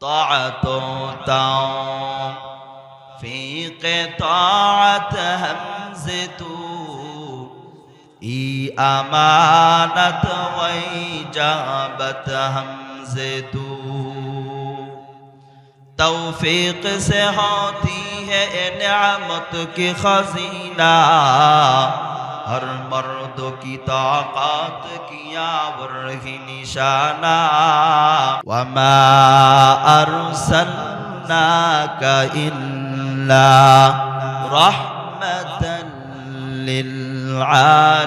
طاعة في قطاعة همزة إي أمانة وإجابة همزة توفیق سے ہوتی ہے نعمت کی خزینہ ہر مرد کی طاقت کیا ورہی نشانہ وما ارسلناک الا رحمتا للعالمین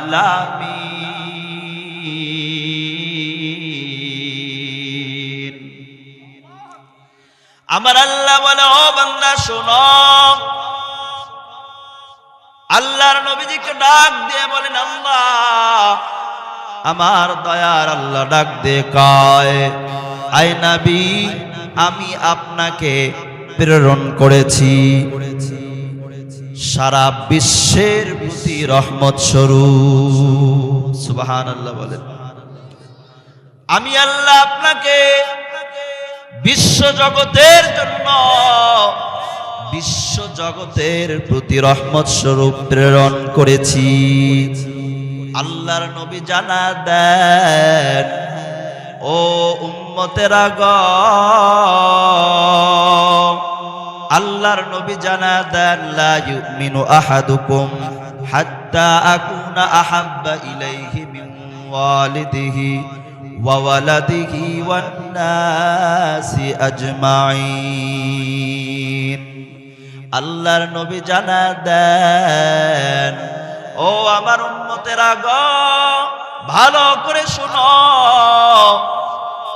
আমার আল্লাহ বলে ও বান্দা শোনো আল্লাহর নবীজিকে ডাক দিয়ে বলেন, আল্লাহ, আমার দয়ার আল্লাহ ডাক দিয়ে কয় আই নবী, আমি আপনাকে প্রেরণ করেছি। সারা বিশ্বের প্রতি রহমত স্বরূপ। আল্লাহ বলেন। আমি আল্লাহ আপনাকে বিশ্ব জগতের জন্য বিশ্ব জগতের প্রতি রহমত স্বরূপ প্রেরণ করেছি। আল্লাহর নবী জানা দেন, ও উম্মতের আগ আল্লাহর নবী জানা দেন, লা ইউমিনু আহাদুকুম হাত্তা আকুনা আহাব্বা ইলাইহি মিন ওয়ালিদিহি ওয়া ওয়ালাদিহি ওয়ান নাসি আজমাইন। আল্লাহর নবী জানা দেন। ও আমার উম্মতেরা গ, ভালো করে শোনো।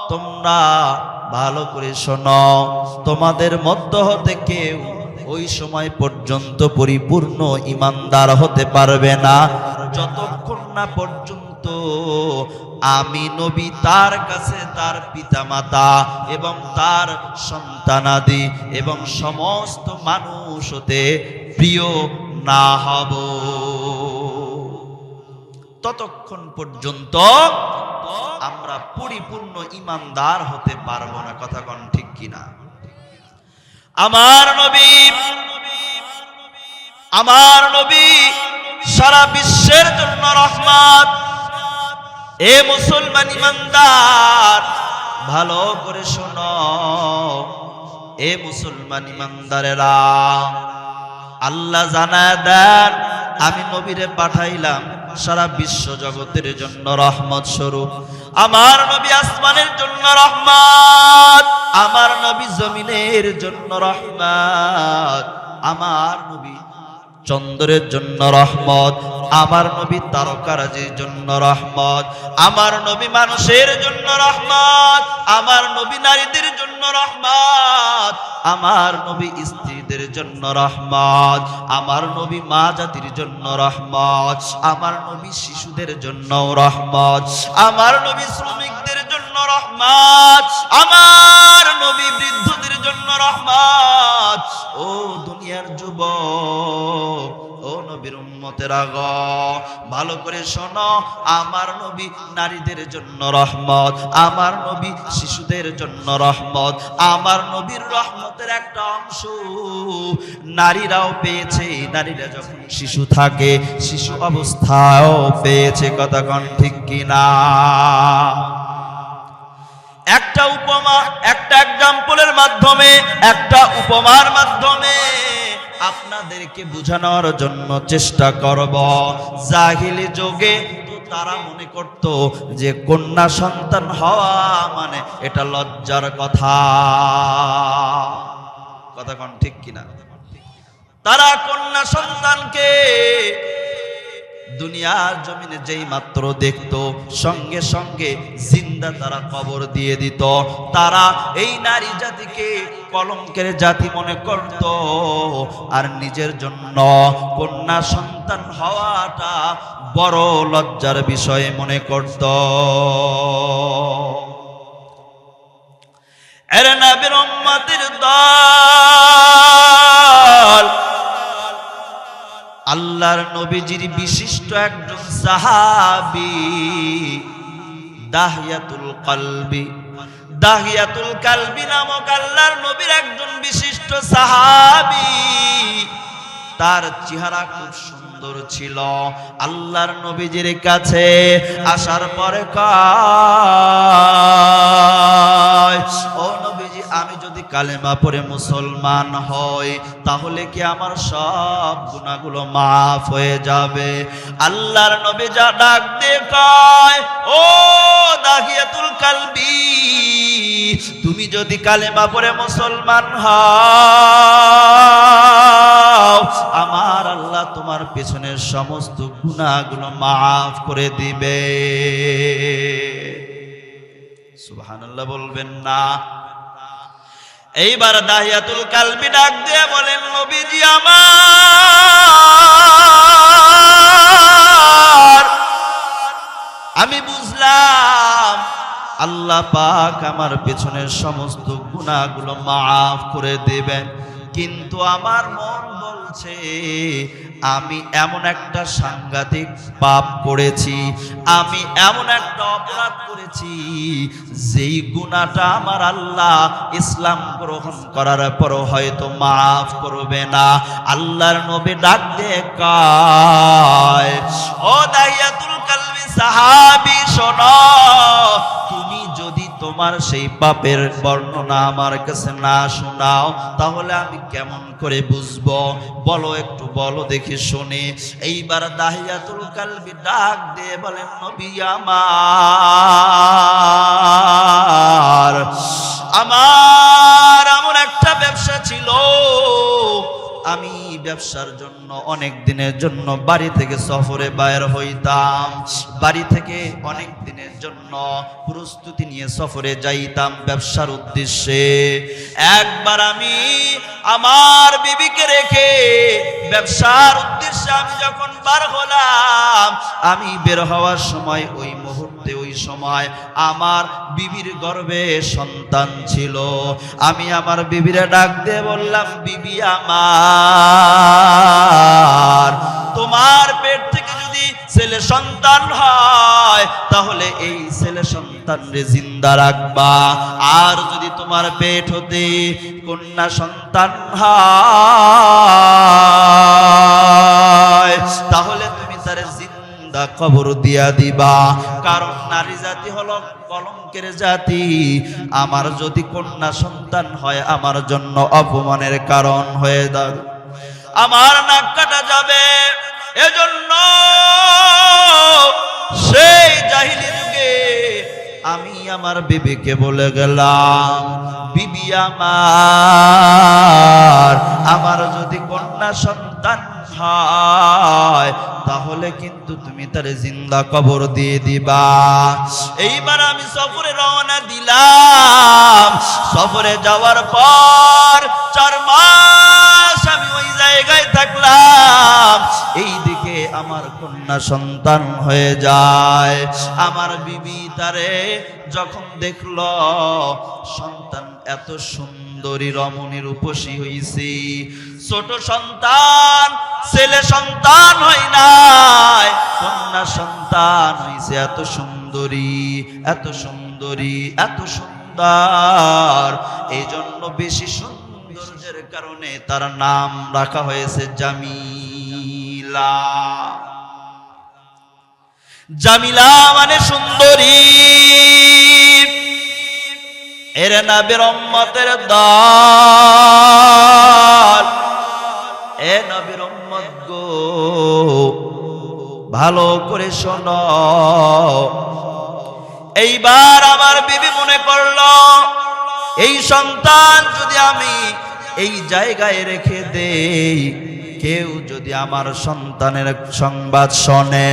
তোমরা ভালো করে শোনো। তোমাদের মধ্য হতে কেউ ওই সময় পর্যন্ত পরিপূর্ণ ইমানদার হতে পারবে না। যতক্ষণ না পর্যন্ত আমি নবী তার কাছে তার পিতামাতা এবং তার সন্তানাদি এবং সমস্ত মানুষ হতে প্রিয় না হব। ততক্ষণ পর্যন্ত আমরা পরিপূর্ণ ইমানদার হতে পারব না, কথা কন ঠিক কিনা? আমার নবী আমার নবী সারা বিশ্বের জন্য রহমত। এ মুসলমান ইমানদার, ভালো করে শোনো। এ মুসলমান ইমানদারেরা, আল্লাহ জানা দেন, আমি নবীরে পাঠাইলাম সারা বিশ্ব জগতের জন্য রহমত স্বরূপ। আমার নবী আসমানের জন্য রহমত, আমার নবী জমিনের জন্য রহমত, আমার নবী চন্দ্রের জন্য রহমত, আমার নবী তারকারাজির জন্য রহমত, আমার নবী মানুষের জন্য রহমত, আমার নবী নারীদের জন্য রহমত, আমার নবী স্ত্রীদের জন্য রহমত, আমার নবী মা জাতির জন্য রহমত, আমার নবী শিশুদের জন্য রহমত, আমার নবী শ্রমিকদের রহমত। আমার নবী বৃদ্ধদের জন্য রহমত। ও দুনিয়ার যুবক, ও নবীর উম্মতের আগ ভালো করে শোনো, আমার নবী নারীদের জন্য রহমত, আমার নবী শিশুদের জন্য রহমত, আমার নবীর রহমতের একটা অংশ। নারীরাও পেয়েছে, নারীরা যখন শিশু থাকে, শিশু অবস্থায়ও পেয়েছে কন ঠিক কিনা? একটা উপমা, একটা এক্সাম্পলের মাধ্যমে, একটা উপমার মাধ্যমে আপনাদেরকে বোঝানোর জন্য চেষ্টা করব। জাহিলি যোগে তারা মনে করত যে কন্যা সন্তান হওয়া মানে এটা লজ্জার কথা। কথা কোন ঠিক কিনা? তারা কন্যা সন্তানকে দুনিয়ার জমিনে যেই মাত্র দেখতো, সঙ্গে সঙ্গে জিন্দা তারা কবর দিয়ে দিত। তারা এই নারী জাতিকে কলঙ্কের জাতি মনে করত। আর নিজের জন্য কন্যা সন্তান হওয়াটা বড় লজ্জার বিষয় মনে করত। এর নবীর দল আল্লাহর নবীজির বিশিষ্ট একজন সাহাবি, দাহিয়াতুল কলবি। দাহিয়াতুল কালবি নামক আল্লাহর নবীর একজন বিশিষ্ট সাহাবি। তার চেহারা খুব সুন্দর ছিল। আল্লাহর নবীজির কাছে আসার পরে কয়, ও নবীজি আমি যদি কালেমা পড়ে মুসলমান হই, তাহলে কি আমার সব গুণাগুলো মাফ হয়ে যাবে? আল্লাহর নবী যা ডাক কয়, ও দাহিয়াতুল কালবি, তুমি যদি কালেমা পড়ে মুসলমান হও, আমার আল্লাহ তোমার পেছনের সমস্ত গুণাগুলো মাফ করে দিবে। সুবহানাল্লাহ বলবেন না। এইবার দাহিয়াতুল কালবি ডাক দিয়ে বলেন, নবীজি আমার। আমি বুঝলাম, আল্লাহ পাক আমার পেছনের সমস্ত গুণাগুলো মাফ করে দেবেন। কিন্তু আমার মন বলছে, আমি এমন একটা সাংঘাতিক পাপ করেছি, আমি এমন একটা অপরাধ করেছি, যেই গুণাটা আমার আল্লাহ ইসলাম গ্রহণ করার পর হয়তো মাফ করবে না। আল্লাহর নবী ডাক দিয়ে কয়, ও দাইয়াতুল কালবি সাহাবি, শোনো। তুমি যদি তোমার সেই পাপের বর্ণনা আমার কাছে না শোনাও, তাহলে আমি কেমন করে বুঝব? বলো, একটু বলো, দেখি শুনি। এইবার দাহিয়াতুল কালবি ডাক দিয়ে বলেন, নবী আমার আমার এমন একটা ব্যবসা ছিল আমি ব্যবসার জন্য, অনেক দিনের জন্য বাড়ি থেকে সফরে বাইর হইতাম। বাড়ি থেকে অনেক দিনের জন্য প্রস্তুতি নিয়ে সফরে যাইতাম ব্যবসার উদ্দেশ্যে। একবার আমি আমার বিবিকে রেখে ব্যবসার উদ্দেশ্যে আমি যখন বার হলাম, আমি বের হওয়ার সময় ওই সময় আমার বিবির গর্ভে সন্তান ছিল। আমি আমার বিবিরে ডাক দিয়ে বললাম, বিবি আমার, তোমার পেট থেকে যদি ছেলে সন্তান হয়, তাহলে এই ছেলে সন্তান রে জিন্দা রাখবা। আর যদি তোমার পেট হতে কন্যা সন্তান হয় কবর দিয়া দিবা। কারণ নারী জাতি হলো কলঙ্কের জাতি। আমার যদি কন্যা সন্তান হয়, আমার জন্য অপমানের কারণ হয়ে দাঁড় আমার নাক কাটা যাবে। এজন্য সেই জাহিলি যুগে আমি আমার বিবিকে বলে গেলাম, বিবি আমার আমার যদি কন্যা সন্তান হয়, তাহলে কিন্তু তুমি তার জিন্দা কবর দিয়ে দিবা। এইবার আমি সফরে রওনা দিলাম। সফরে যাওয়ার পর চার মাস আমি ওই জায়গায় থাকলাম। এই দিকে আমার কন্যা সন্তান হয়ে যায়। আমার বিবি তারে যখন দেখল, সন্তান এত সুন্দরী রমণীর উপসী হইছি। ছোট সন্তান, ছেলে সন্তান হয় নাই। কন্যা সন্তান হইছে, এত সুন্দরী এত সুন্দরী, এত সুন্দর। এই জন্য বেশি সৌন্দর্যের কারণে তার নাম রাখা হয়েছে জামিলা। জামিলা মানে সুন্দরী। এর নবীর উম্মতের দল। এ নবীর গো, ভালো করে শোনো। এইবার আমার বিবি মনে করল এই সন্তান যদি আমি এই জায়গায় রেখে দেই, কেউ যদি আমার সন্তানের সংবাদ শোনে,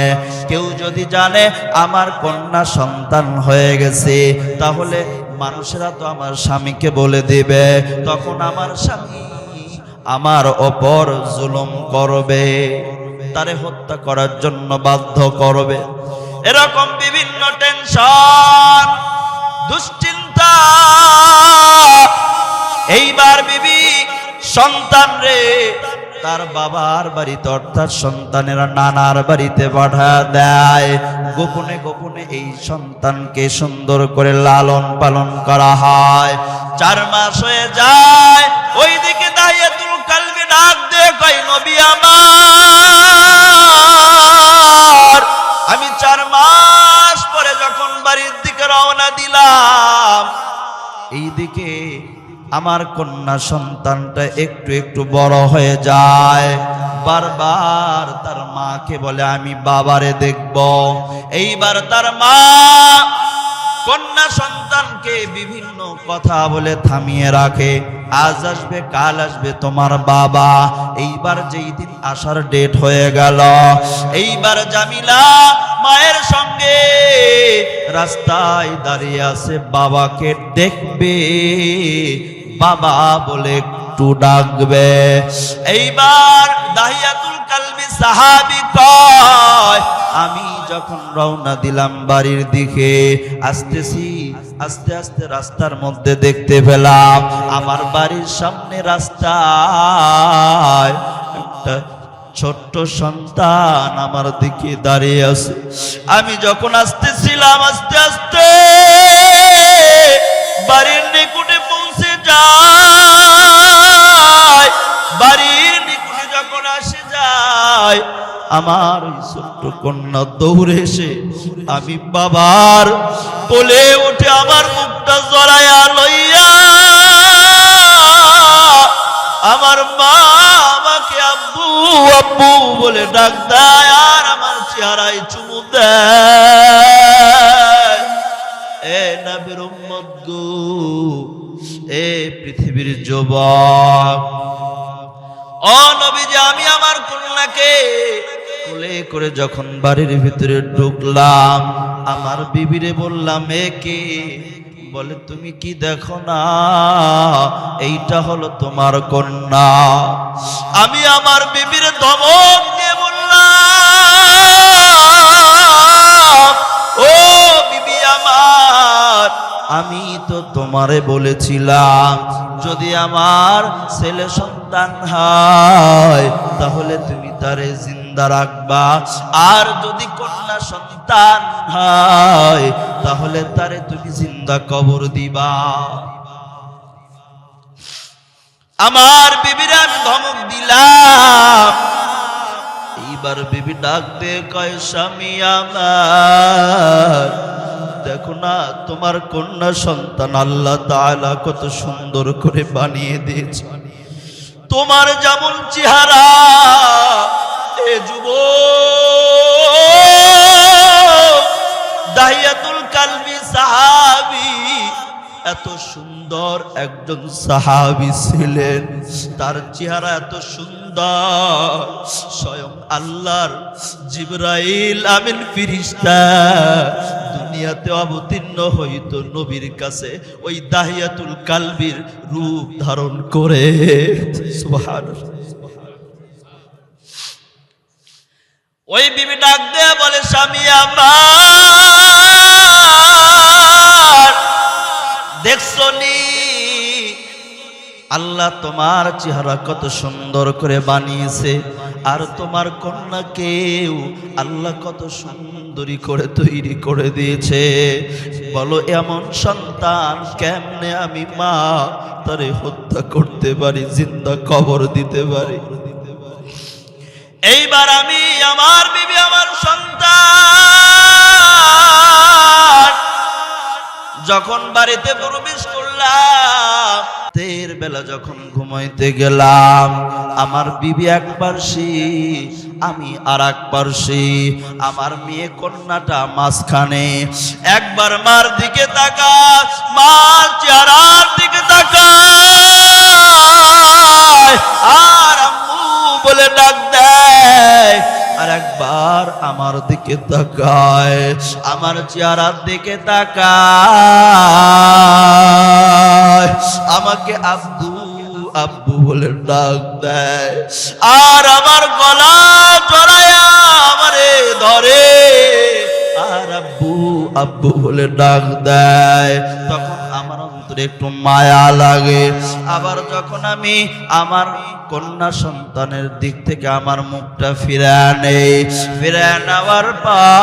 কেউ যদি জানে আমার কন্যা সন্তান হয়ে গেছে, তাহলে মানুষেরা তো আমার স্বামীকে বলে দিবে, তখন আমার স্বামী আমার ওপর জুলুম করবে, তারে হত্যা করার জন্য বাধ্য করবে। এরকম বিভিন্ন টেনশন, দুশ্চিন্তা। এইবার বিবি, সন্তান রে, তার বাবার বাড়িতে, অর্থাৎ সন্তানেরা নানার বাড়িতে পাঠা দেয়। গোপনে গোপনে এই সন্তানকে সুন্দর করে লালন পালন করা হয়। চার মাস হয়ে যায়, ওইদিকে কালবি কই নবী আমার। আমি চার মাস পরে যখন বাড়ির দিকে রওনা দিলাম, এইদিকে আমার কন্যা সন্তানটা একটু একটু বড় হয়ে যায়। বারবার তার মাকে বলে, আমি বাবারে দেখব। এইবার তার মা কন্যা সন্তানকে বিভিন্ন কথা বলে থামিয়ে রাখে। আজ আসবে, কাল আসবে তোমার বাবা। এইবার যেই দিন আসার ডেট হয়ে গেল, এইবার জামিলা মায়ের সঙ্গে রাস্তায় দাঁড়িয়ে আছে। বাবাকে দেখবে, বাবা বলে একটু ডাকবে। এইবার দাহিয়াতুল কালবি সাহাবি কয়, আমি যখন রওনা দিলাম বাড়ির দিকে, আসতেছি, আস্তে আস্তে রাস্তার মধ্যে দেখতে পেলাম আমার বাড়ির সামনে রাস্তায় একটা ছোট্ট সন্তান আমার দিকে দাঁড়িয়ে আছে। আমি যখন আসতেছিলাম, আস্তে আস্তে বাড়ির নিকুটে পৌঁছে যায়। যায়, আমার ছোট্ট কন্যা দৌড়ে এসে আমি বাবার বলে উঠে আমার মুখটা জড়াইয়া লইয়া, আমার মা আমাকে আব্বু আব্বু বলে ডাক দেয়, আর আমার চেহারায় চুমু দেয়। এ নবীর এ পৃথিবীর যুবক ও নবীজি, আমি আমার কন্যাকে কোলে করে যখন বাড়ির ভিতরে ঢুকলাম, আমার বিবিরে বললাম, এ কে? বলে, তুমি কি দেখো না? এইটা হলো তোমার কন্যা। আমি আমার বিবির ধমক দিয়ে বললাম, ও বিবি আমার, আমি তো তোমারে বলেছিলাম, যদি আমার ছেলে সন্তান হয়, তাহলে তুমি তারে জিন্দা রাখবা। আর যদি কন্যা সন্তান হয়, তাহলে তারে তুমি জিন্দা কবর দিবা। আমার বিবিরা আমি ধমক দিলাম। এইবার বিবি ডাক দে কয়, স্বামী আমার, দেখো না, তোমার কন্যা সন্তান আল্লাহ তাআলা কত সুন্দর করে বানিয়ে দিয়েছে। তোমার যেমন চেহারা, এ যুব। দাহিয়াতুল কালবি সাহাবি, এত সুন্দর একজন সাহাবি ছিলেন। তার চেহারা এত সুন্দর। স্বয়ং আল্লাহর জিব্রাইল আমিন ফিরিস্তা দুনিয়াতে অবতীর্ণ হইত নবীর কাছে, ওই দাহিয়াতুল কালবির রূপ ধারণ করে। ওই বিবি ডাক দেয়া বলে, স্বামী আমার, দেখছ আল্লাহ তোমার চেহারা কত সুন্দর করে বানিয়েছে। আর তোমার কন্যাকেও আল্লাহ কত সুন্দরী করে তৈরি করে দিয়েছে। বলো, এমন সন্তান কেমনে আমি মা? তারে হত্যা করতে পারি, জিন্দা কবর দিতে পারি। এইবার আমি আমার বিবি, আমার সন্তান। যখন বাড়িতে প্রবেশ করলাম তের বেলা যখন ঘুমাইতে গেলাম, আমার বিবি এক পার্শি আমি আর এক পার্শি আমার মেয়ে কন্যাটা মাঝখানে একবার মার দিকে তাকা মার চেহারার দিকে তাকায়। একবার আমার দিকে তাকায়, আমার চেহারার দিকে তাকায়। আমাকে আব্বু আব্বু বলে ডাক দেয়, আর আমার গলা জড়ায়া আমারে ধরে। আর আব্বু আব্বু বলে ডাক দেয়। তখন ভিতরে একটু মায়া লাগে। আবার যখন আমি আমার কন্যা সন্তানের দিক থেকে আমার মুখটা ফিরে আনে ফিরে নেওয়ার পর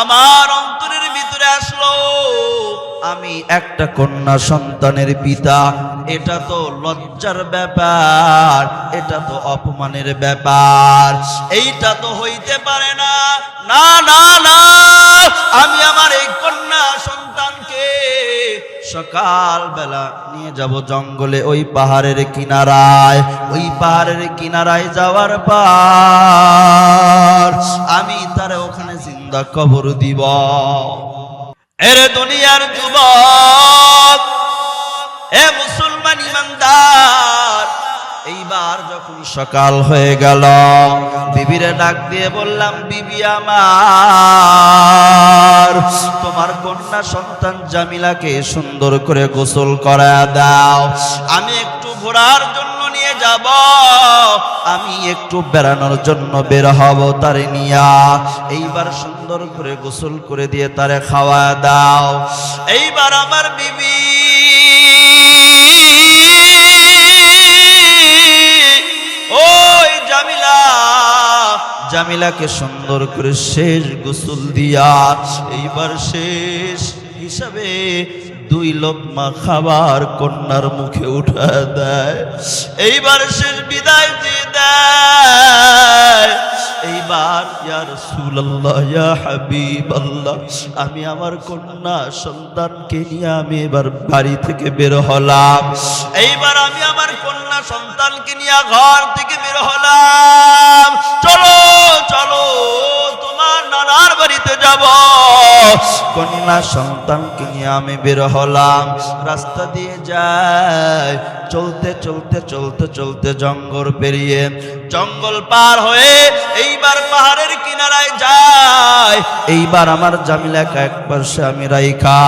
আমার অন্তরের ভিতরে আসলো, আমি একটা কন্যা সন্তানের পিতা। এটা তো লজ্জার ব্যাপার, এটা তো অপমানের ব্যাপার। এইটা তো হইতে পারে না না না, আমি আমার এই কন্যা সকাল বেলা নিয়ে যাব জঙ্গলে ওই পাহাড়ের কিনারায়। ওই পাহাড়ের কিনারায় যাওয়ার পর আমি তার ওখানে জিন্দা কবর দিব। এর দুনিয়ার যুবক এইবার যখন সকাল হয়ে গেল, বিবিরে ডাক দিয়ে বললাম, বিবি আমার, তোমার কন্যা সন্তান জামিলাকে সুন্দর করে গোসল করা দাও। আমি একটু ঘোরার জন্য নিয়ে যাব, আমি একটু বেড়ানোর জন্য বের হব তারে নিয়া। এইবার সুন্দর করে গোসল করে দিয়ে তারে খাওয়া দাও। এইবার আমার বিবি ওই জামিলা, জামিলাকে সুন্দর করে শেষ গোসল দিয়া এইবার শেষ হিসাবে দুই লোকমা খাবার কন্যার মুখে উঠা দেয়। এইবার শেষ বিদায় দিয়ে দেয়। এইবার, ইয়া রাসূলুল্লাহ, ইয়া হাবিবাল্লাহ, আমি আমার কন্যা সন্তানকে নিয়ে আমি এবার বাড়ি থেকে বের হলাম। এইবার আমি আমার কন্যা সন্তানকে নিয়ে ঘর থেকে বের হলাম। চলো চলো, তোমার নানার বাড়িতে যাব। কন্যা সন্তানকে নিয়ে আমি বের হলাম। রাস্তা দিয়ে যায়। চলতে চলতে চলতে চলতে জঙ্গল পেরিয়ে জঙ্গল পার হয়ে এইবার পাহাড়ের কিনারায় যায়। এইবার আমার জামিলাকে এক পাশে আমি রাইখা।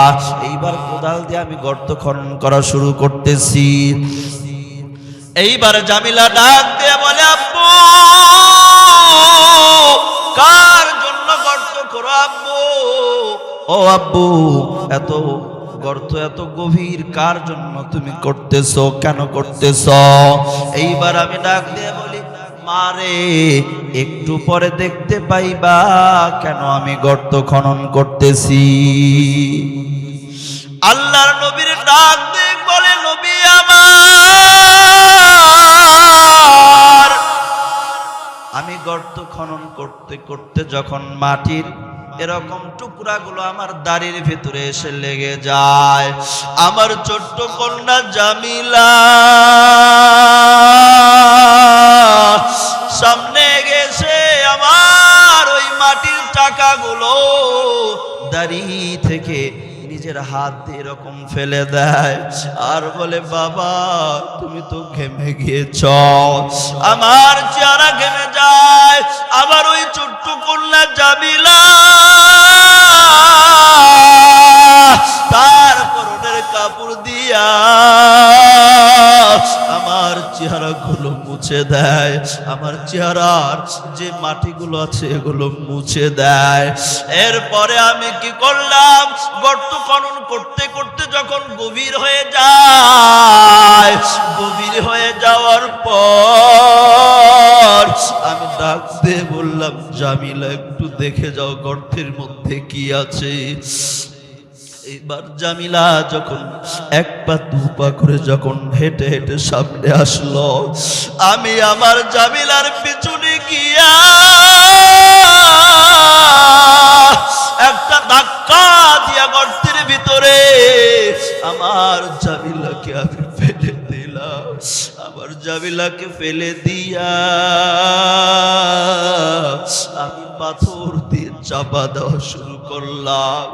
এইবার কোদাল দিয়ে আমি গর্ত খনন করা শুরু করতেছি। এইবার জামিলা ডাক দিয়ে বলে, আব্বু, কার ও আব্বু, এত গর্ত এত গভীর, কার জন্য তুমি করতেছো, কেন করতেছ? এইবার আমি ডাক দিয়ে বলি মারে একটু পরে দেখতে পাইবা কেন আমি গর্ত খনন করতেছি? আল্লাহর নবীর ডাক বলে, নবী আমার, আমি গর্ত খনন করতে করতে যখন মাটির এরকম টুকরাগুলো আমার দাড়ির ভিতরে এসে লেগে যায়। আমার ছোট্ট কন্যা জামিলা, সামনে গেছে আমার ওই মাটির টাকাগুলো। দাড়ি থেকে নিজের হাত দিয়ে এরকম ফেলে দেয়। আর বলে, বাবা, তুমি তো ঘেমে গিয়েছ। আমার চেহারা ঘেমে যায়। আবার ওই ছোট্ট কন্যা মুছে দেয়। আমার চেহারার যে মাটিগুলো আছে, এগুলো মুছে দেয়। এরপরে আমি কি করলাম? গর্ত খনন করতে করতে যখন গভীর হয়ে যায়, গভীর হয়ে যাওয়ার পর আমি ডাক দিয়ে বললাম, জামিলা, একটু দেখে যাও গর্তের মধ্যে কি আছে। এবার জামিলা যখন এক পা, দু পা করে যখন হেঁটে হেঁটে সামনে আসলো, আমি আমার জামিলার পিছনে গিয়া একটা ধাক্কা দিয়া গর্তের ভিতরে আমার জামিলাকে আমি ফেলে দিলাম। আমার জামিলাকে ফেলে দিয়া আমি পাথর দিয়ে চাপা দেওয়া শুরু করলাম।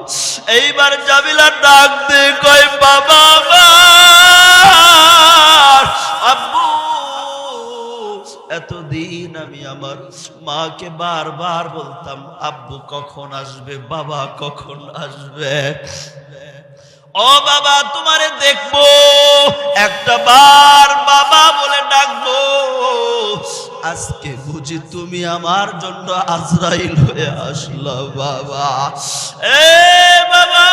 এইবার জামিলা ডাক দিয়ে কয়, বাবা আব্বু, এতদিন আমি আমার মাকে বারবার বলতাম, আব্বু কখন আসবে? বাবা কখন আসবে? ও বাবা, তোমারে দেখব, একটা বার বাবা বলে ডাকবো আজকে বুঝি তুমি আমার জন্য আজরাইল হয়ে আসলো, বাবা। এ বাবা,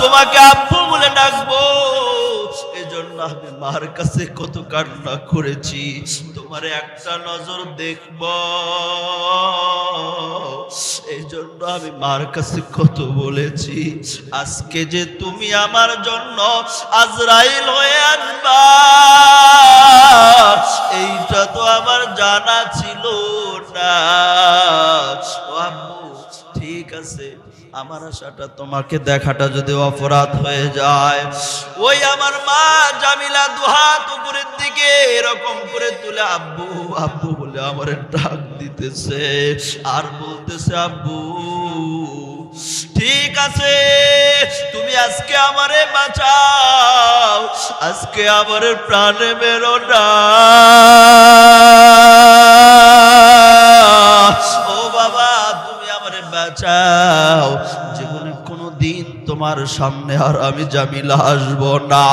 তোমাকে আব্বু বলে ডাকবো। আমি মার কাছে কত কান্না করেছি। তোমার একটা নজর দেখব। এই জন্য আমি মার কাছে কত বলেছি, আজকে যে তুমি আমার জন্য আজরাইল হয়ে আনবা এইটা তো আমার জানা ছিল না। ঠিক আছে। আমার আশাটা তোমাকে দেখাটা যদি অপরাধ হয়ে যায়, ওই আমার মা জামিলা দুহাত উপরের দিকে এরকম করে তুলে, আব্বু আব্বু বলে আমার ডাক দিতেছে। আর বলতেছে, আব্বু, ঠিক আছে, তুমি আজকে আমারে বাঁচাও, আজকে আমার প্রাণে বেরো না বাঁচাও জীবনে কোনো দিন তোমার সামনে আর আমি জামিলা আসব না।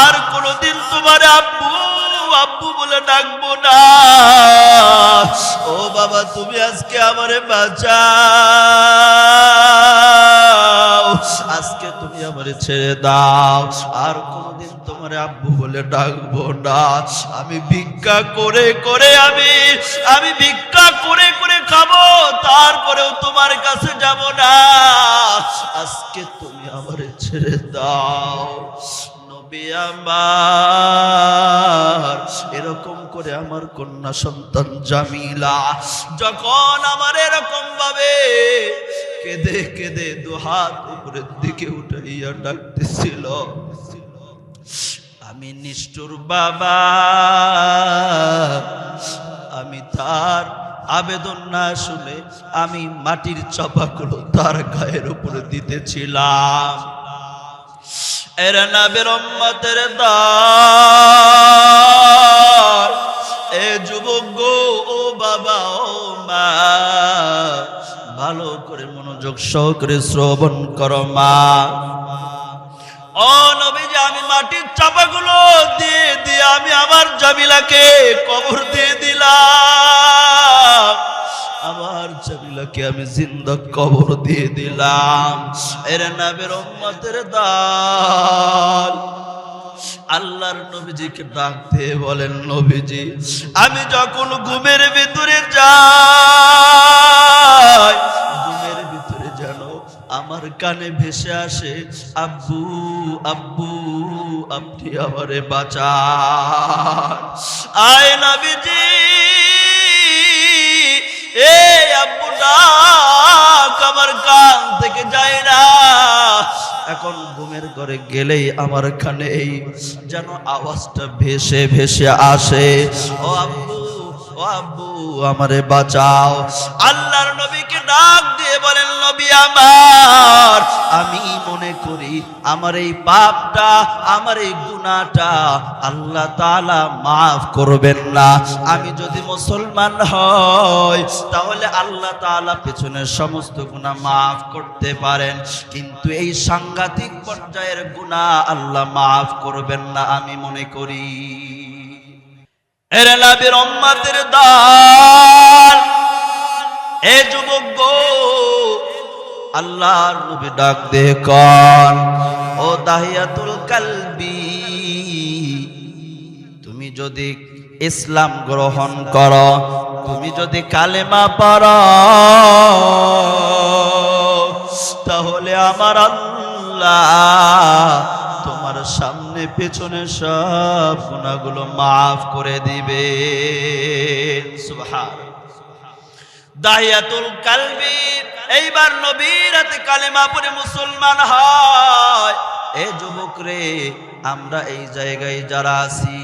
আর কোনোদিন তোমার আব্বু আব্বু বলে ডাকবো না। ও বাবা, তুমি আজকে আমারে বাঁচাও। আজকে তুমি আমারে ছেড়ে দাও। আর কোনোদিন তোমার আব্বু বলে ডাকবো না। আমি ভিক্ষা করে করে আমি আমি ভিক্ষা করে করে তারপরেও তোমার কাছে যাব না। আজকে তুমি আমারে ছেড়ে দাও। নবী আমার, এরকম করে আমার কন্যা সন্তান জামিলা। যখন আমার এরকম ভাবে কেঁদে কেঁদে দুহাত উপরের দিকে উঠাইয়া ডাকতেছিল, আমি নিষ্ঠুর বাবা, আমি তার আবেদন না শুনে আমি মাটির চাপাগুলো তার গায়ের উপরে দিতেছিলাম। এরা নাবের অম্মতের দার এ যুবক গো, ও বাবা, ও মা, ভালো করে মনোযোগ সহকারে শ্রবণ করো মা। ও নবীজি, আমি মাটির চাপাগুলো দিয়ে দিয়ে আমি আমার জামিলাকে কবর দিয়ে দিলাম। আমার জামিলাকে আমি জিন্দা কবর দিয়ে দিলাম। এর নামের উম্মতের দাল আল্লাহর নবীজিকে ডাক দিয়ে বলেন, নবীজি, আমি যখন ঘুমের ভিতরে যাই, ঘুমের ভিতরে যেন আমার কানে ভেসে আসে, আব্বু আব্বু, আপনি আমারে বাঁচা আয় নবীজি, এ আব্বু ডাক আমার কান থেকে যায় না। এখন ঘুমের ঘরে গেলেই আমার কানে এই যেন আওয়াজটা ভেসে ভেসে আসে। ও আব্বু আব্বু, আমারে বাঁচাও। আল্লাহর নবীকে ডাক দিয়ে বলেন, নবী আমার, আমি মনে করি আমার এই পাপটা, আমার এই গুনাহটা আল্লাহ তাআলা মাফ করবেন না। আমি যদি মুসলমান হই, তাহলে আল্লাহ তাআলা পেছনের সমস্ত গুনাহ মাফ করতে পারেন। কিন্তু এই সাংঘাতিক পর্যায়ের গুনাহ আল্লাহ মাফ করবেন না, আমি মনে করি। এর লাভের দান। এ যুবক গো, আল্লাহর নবী ডাক দে কন ও দাহিয়াতুল কালবি, তুমি যদি ইসলাম গ্রহণ কর, তুমি যদি কালেমা পড়, তাহলে আমার আল্লাহ তোমার সামনে, পেছনে সব গুণাগুলো মাফ করে দিবে। দাহিয়াতুল কালবি, এইবার নবীর কালেমা পড়ে মুসলমান হয়। এ যুবক রে আমরা এই জায়গায় যারা আছি,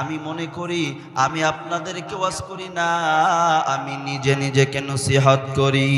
আমি মনে করি, আমি আপনাদেরকে ওয়াজ করি না, আমি নিজে নিজেকে নসিহত করি।